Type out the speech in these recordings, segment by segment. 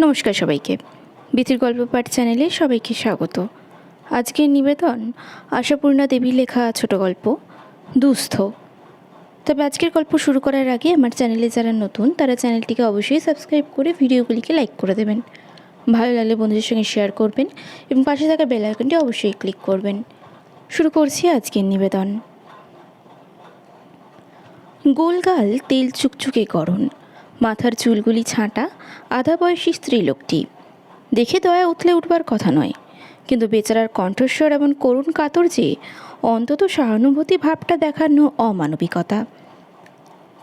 নমস্কার সবাইকে। বিতির গল্প পাঠ চ্যানেলে সবাইকে স্বাগত। আজকের নিবেদন আশাপূর্ণা দেবী লেখা ছোট গল্প, দুস্থ। তবে আজকের গল্প শুরু করার আগে আমার চ্যানেলে যারা নতুন, তারা চ্যানেলটিকে অবশ্যই সাবস্ক্রাইব করে ভিডিওগুলিকে লাইক করে দেবেন। ভালো লাগলে বন্ধুদের সঙ্গে শেয়ার করবেন এবং পাশে থাকা বেল আইকনটি অবশ্যই ক্লিক করবেন। শুরু করছি আজকের নিবেদন। গোলগাল তেল চুকচুকে গরম মাথার চুলগুলি ছাঁটা, আধা বয়সী স্ত্রীলোকটি। দেখে দয়া উতলে উঠবার কথা নয়, কিন্তু বেচারার কণ্ঠস্বর এমন করুণ কাতর যে অন্তত সহানুভূতি ভাবটা দেখানো অমানবিকতা।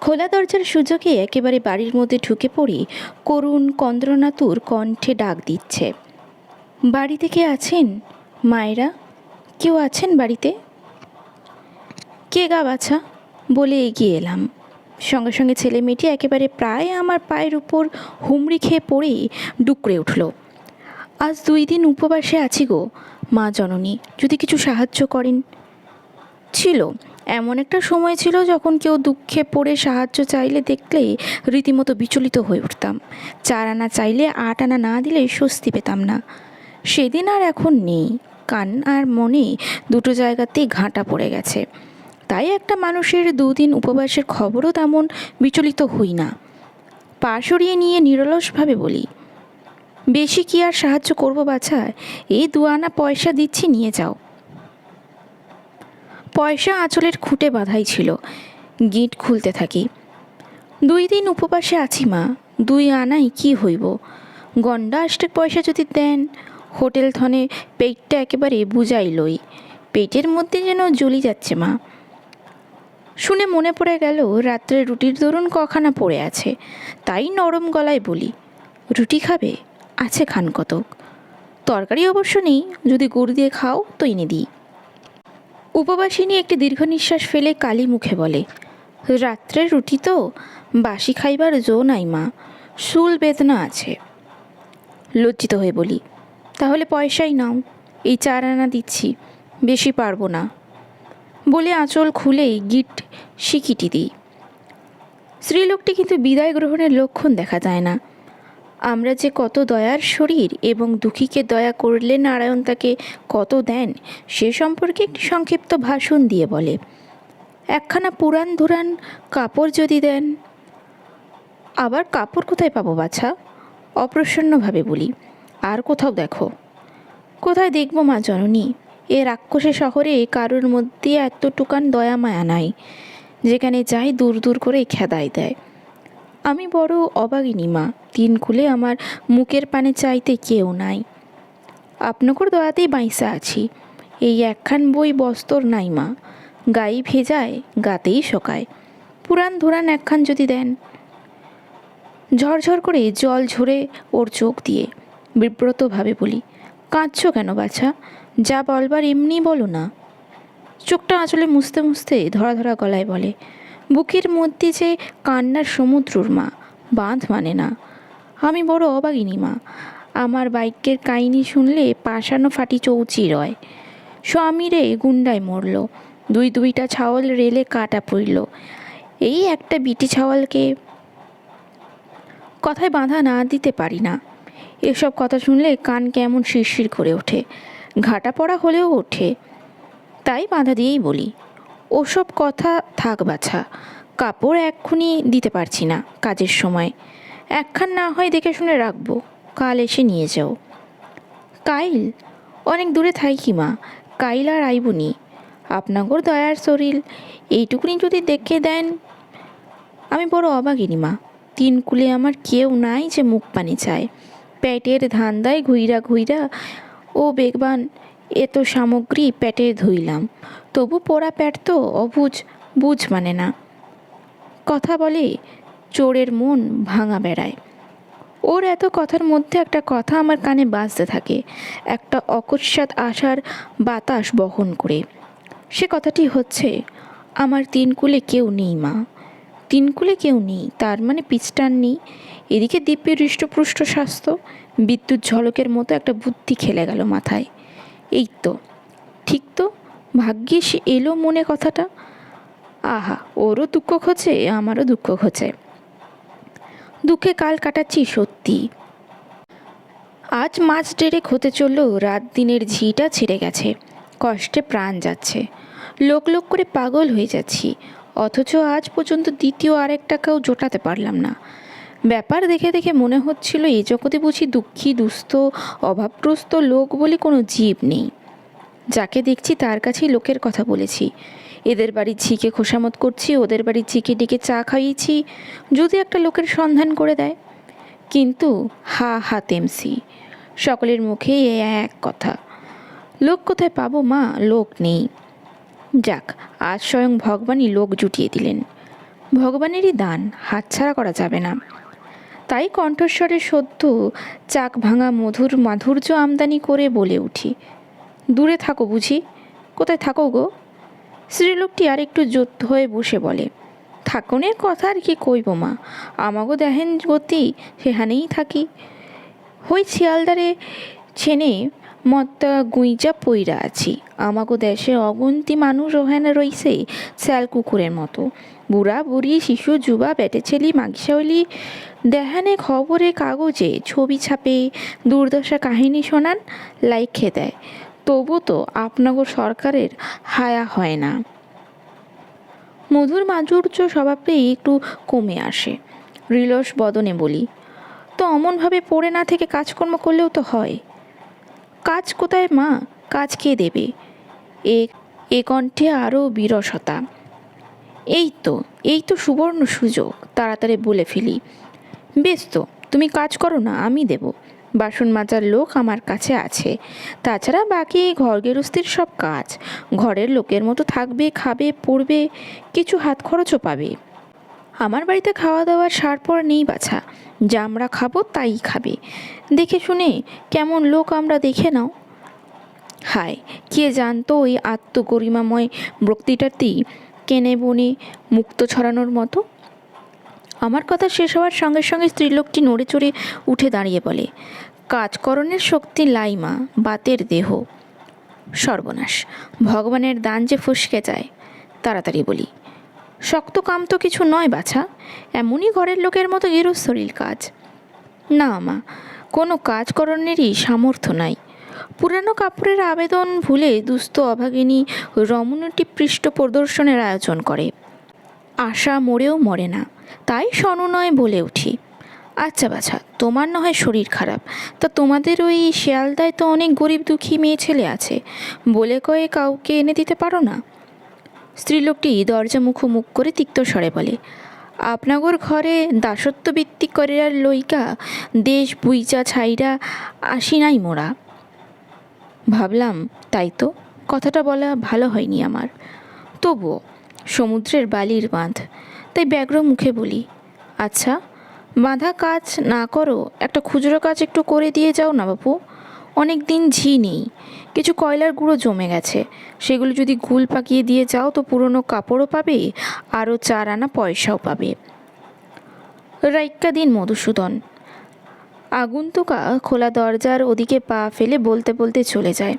খোলা দরজার সুযোগে একেবারে বাড়ির মধ্যে ঢুকে পড়ে করুণ কন্দ্রনাতুর কণ্ঠে ডাক দিচ্ছে। বাড়িতে কে আছেন? মায়েরা? কেউ আছেন বাড়িতে? কে গা বাছা? বলে এগিয়ে এলাম। সঙ্গে সঙ্গে ছেলে মেয়েটি একেবারে প্রায় আমার পায়ের উপর হুমড়ি খেয়ে পড়েই ডুকরে উঠল। আজ দুই দিন উপবাসে আছি গো, মা জননী, যদি কিছু সাহায্য করেন। ছিল, এমন একটা সময় ছিল যখন কেউ দুঃখে পড়ে সাহায্য চাইলে দেখলেই রীতিমতো বিচলিত হয়ে উঠতাম। চার আনা চাইলে আট আনা না দিলে স্বস্তি পেতাম না। সেদিন আর এখন নেই, কান আর মনে দুটো জায়গাতেই ঘাঁটা পড়ে গেছে। তাই একটা মানুষের দুদিন উপবাসের খবরও তেমন বিচলিত হই না। পা সরিয়ে নিয়ে নিরলসভাবে বলি, বেশি কি আর সাহায্য করব বাছা? এই দু আনা পয়সা দিচ্ছি, নিয়ে যাও। পয়সা আঁচলের খুঁটে বাঁধাই ছিল, গিট খুলতে থাকি। দুই দিন উপবাসে আছি মা, দুই আনাই কি হইব? গন্ডা আষ্টেক পয়সা যদি দেন, হোটেল থনে পেটটা একেবারে বুঝাই লই পেটের মধ্যে যেন জ্বলি যাচ্ছে মা। শুনে মনে পড়ে গেল রাত্রে রুটির দরুন কখানা পড়ে আছে। তাই নরম গলায় বলি, রুটি খাবে? আছে খান কতক। তরকারি অবশ্য নেই, যদি গুড় দিয়ে খাও তো এনে দিই। উপবাসিনী একটি দীর্ঘ নিঃশ্বাস ফেলে কালি মুখে বলে, রাত্রে রুটি তো, বাসি খাইবার জো নাই মা শুল বেদনা আছে। লজ্জিত হয়ে বলি, তাহলে পয়সাই নাও, এই চার আনা দিচ্ছি, বেশি পারব না। বলে আঁচল খুলেই গিট শিকিটি দিই। স্ত্রীলোকটি কিন্তু বিদায় গ্রহণের লক্ষণ দেখা যায় না। আমরা যে কত দয়ার শরীর এবং দুঃখীকে দয়া করলে নারায়ণ তাকে কত দেন, সে সম্পর্কে একটি সংক্ষিপ্ত ভাষণ দিয়ে বলে, একখানা পুরান ধুরান কাপড় যদি দেন, আবার কাপড় কোথায় পাবো বাছা? অপ্রসন্নভাবে বলি, আর কোথাও দেখো। কোথায় দেখব মা জননী? এ রাক্ষসে শহরে কারোর মধ্যে এতটুকান দয়া মায়া নাই, যেখানে যাই দূর দূর করে খেদাই দেয়। আমি বড় অবাগিনী মা, তিন খুলে আমার মুখের পানে চাইতে কেউ নাই। আপনাকর দয়াতেই বাইসা আছি, এই একখান বই বস্তর নাই মা, গাই ভেজায়, গাতেই শোকায়। পুরান ধুরান একখান যদি দেন। ঝরঝর করে জল ঝরে ওর চোখ দিয়ে, বিব্রতভাবে বলি, কাঁদছো কেন বাছা? যা বলবার এমনি বলো না। চোখটা আঁচলে মুছতে মুছতে ধরা ধরা গলায় বলে, বুকের মধ্যে যে কান্নার সমুদ্রর মা, বাঁধ মানে না। আমি বড় অবাগিনী মা, আমার বাইকের কাহিনি শুনলে পাশানো ফাটি চৌচি রয় স্বামীরে গুন্ডায় মরল, দুই দুইটা ছাওয়াল রেলে কাটা পড়ল, এই একটা বিটি ছাওয়ালকে কথায় বাঁধা না দিতে পারি না। এসব কথা শুনলে কান কেমন শিরশির করে ওঠে। ঘাটা পড়া হলেও ওঠে। তাই বাধা দিয়েই বলি, ওসব কথা থাক বাছা, কাপড় এক্ষুনি দিতে পারছি না কাজের সময়। একখান না হয় দেখে শুনে রাখব, কাল এসে নিয়ে যাও। কাইল, অনেক দূরে থাকি মা, কাইল আর আইবনি, আপনাগর দয়ার শরীর, এইটুকুনি যদি দেখে দেন। আমি বড় অবাগিনী মা, তিন কুলে আমার কেউ নাই যে মুখ পানি চায়। পেটের ধান্দায় ঘুইরা ঘুইরা ও বেগবান এত সামগ্রী প্যাটে ধুইলাম। তবু পোড়া প্যাট তো অবুঝ, বুঝ মানে না। কথা বলে চোরের মন ভাঙা বেড়ায়। ওর এত কথার মধ্যে একটা কথা আমার কানে বাজতে থাকে, একটা অকস্মাৎ আশার বাতাস বহন করে। সে কথাটি হচ্ছে, আমার তিন কুলে কেউ নেই মা। তিন কুলে কেউ নেই, তার মানে পিচটান নেই। এদিকে দিব্যের হৃষ্টপুষ্ট স্বাস্থ্য, বিদ্যুৎ ঝলকের মতো একটা বুদ্ধি খেলে গেল মাথায়। এই তো, ঠিক তো ভাগ্যিস এলো মনে কথাটা? আহা, ওরও দুঃখ ঘোচে আমারও দুঃখ ঘোচে দুঃখে কাল কাটাচ্ছি সত্যি। আজ মাছ ডেরেক হতে চললেও রাত দিনের ঝিটা ছেড়ে গেছে। কষ্টে প্রাণ যাচ্ছে। লোক লোক করে পাগল হয়ে যাচ্ছি। অথচ আজ পর্যন্ত দ্বিতীয় আরেক টাকাও জোটাতে পারলাম না। ব্যাপার দেখে দেখে মনে হচ্ছিল এ জগতে বুঝি দুঃখী, দুস্থ, অভাবগ্রস্ত লোক বলে কোনো জীব নেই। যাকে দেখছি তার কাছেই লোকের কথা বলেছি। এদের বাড়ির ঝিকে খোসামত করছি, ওদের বাড়ির ঝিকে ডেকে চা খাইয়েছি, যদি একটা লোকের সন্ধান করে দেয়। কিন্তু হা হা, তেমসি, সকলের মুখে এক কথা। লোক কোথায় পাবো মা? লোক নেই। যাক, আজ স্বয়ং ভগবানই লোক জুটিয়ে দিলেন। ভগবানেরই দান, হাতছাড়া করা যাবে না। তাই কণ্ঠস্বরে সদ্য চাক ভাঙা মধুর মাধুর্য আমদানি করে বলে উঠি, দূরে থাকো বুঝি, কোথায় থাকো গো? স্ত্রীলোকটি আর একটু জোত হয়ে বসে বলে থাকনের কথা আর কি কইব মা, আমাগো দেখেন গতি, সেখানেই থাকি। হই শিয়ালদারে ছেনে মত্তা গুইজা পইরা আছি। আমাগো দেশে অগন্তি মানুষ ওখানে রইছে স্যাল কুকুরের মতো। বুড়া, বুড়ি, শিশু, যুবা, বেটে ছেলি, মাগিসাওলি, দেহানে খবরে কাগজে ছবি ছাপে, দুর্দশা কাহিনী শোনান লাইখে দেয়। তবু তো আপনাগো সরকারের হায়া হয় না। মধুর মাধুর্য স্বভাবটাই একটু কমে আসে। রিলস বদনে বলি, তো অমনভাবে পড়ে না থেকে কাজকর্ম করলেও তো হয়। কাজ কোথায় মা? কাজ কে দেবে? এ এ কণ্ঠে আরও বিরসতা। এই তো এই তো সুবর্ণ সুযোগ, তাড়াতাড়ি বলে ফেলি। বেশ তো, তুমি কাজ করো না, আমি দেব। বাসন মাজার লোক আমার কাছে আছে। তাছাড়া বাকি ঘর গেরস্তির সব কাজ। ঘরের লোকের মতো থাকবে, খাবে, পড়বে, কিছু হাত খরচও পাবে। আমার বাড়িতে খাওয়া দাওয়ার সার পর নেই বাছা। যা আমরা খাব তাই খাবে। দেখে শুনে কেমন লোক আমরা দেখে নাও। হায়, কে জানতো ওই আত্মগরিমাময় বক্তৃতাটি কেনে বনে মুক্ত ছড়ানোর মতো? আমার কথা শেষ হওয়ার সঙ্গে সঙ্গে স্ত্রীলোকটি নড়ে চড়ে উঠে দাঁড়িয়ে বলে, কাজকরণের শক্তি লাইমা বাতের দেহ। সর্বনাশ, ভগবানের দান যে ফসকে যায়, তাড়াতাড়ি বলি শক্ত কাম তো কিছু নয়, বাছা। এমনই ঘরের লোকের মতো গৃহস্থলীর কাজ। না, মা, কোনো কাজকরণেরই সামর্থ্য নাই। পুরানো কাপড়ের আবেদন ভুলে দুস্থ অভাগিনী রমণীটি পৃষ্ঠ প্রদর্শনের আয়োজন করে। আশা মরেও মরে না, তাই সনুনয় বলে উঠি। আচ্ছা বাছা, তোমার না হয় শরীর খারাপ, তা তোমাদের ওই শিয়ালদায় তো অনেক গরিব দুঃখী মেয়ে ছেলে আছে, বলে কয়ে কাউকে এনে দিতে পারো না? স্ত্রীলোকটি দরজা মুখোমুখ করে তিক্ত স্বরে বলে, আপনাগর ঘরে দাসত্ব ভিত্তিক করিয়ার লইকা দেশ বুইচা ছাইরা আসি নাই মোরা। ভাবলাম, তাই তো, কথাটা বলা ভালো হয়নি আমার। তবুও সমুদ্রের বালির বাঁধ, তাই ব্যগ্র মুখে বলি আচ্ছা বাঁধা কাজ না করো, একটা খুচরো কাজ একটু করে দিয়ে যাও না বাপু। অনেক দিন ঝি নেই। কিছু কয়লার গুঁড়ো জমে গেছে। সেগুলো যদি গুল পাকিয়ে দিয়ে যাও তো পুরনো কাপড়ও পাবে, আরও চার আনা পয়সাও পাবে। রাইক্কা দিন মধুসূদন। আগন্তুকা খোলা দরজার ওদিকে পা ফেলে বলতে বলতে চলে যায়।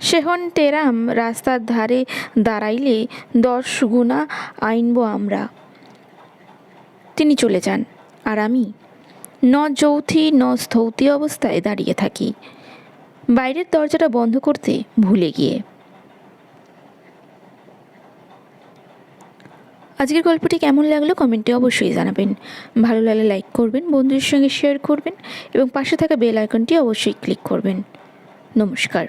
সেহন টেরাম রাস্তার ধারে দাঁড়াইলে দশ গুণা আইনব আমরা। তিনি চলে যান। আর আমি? ন যৌথি, ন স্থৌতি অবস্থায় দাঁড়িয়ে থাকি। বাইরের দরজাটা বন্ধ করতে ভুলে গিয়ে। আজকের গল্পটি কেমন লাগল কমেন্টে অবশ্যই জানাবেন। ভালো লাগলে লাইক করবেন, বন্ধুদের সঙ্গে শেয়ার করবেন এবং পাশে থাকা বেল আইকনটি অবশ্যই ক্লিক করবেন। নমস্কার।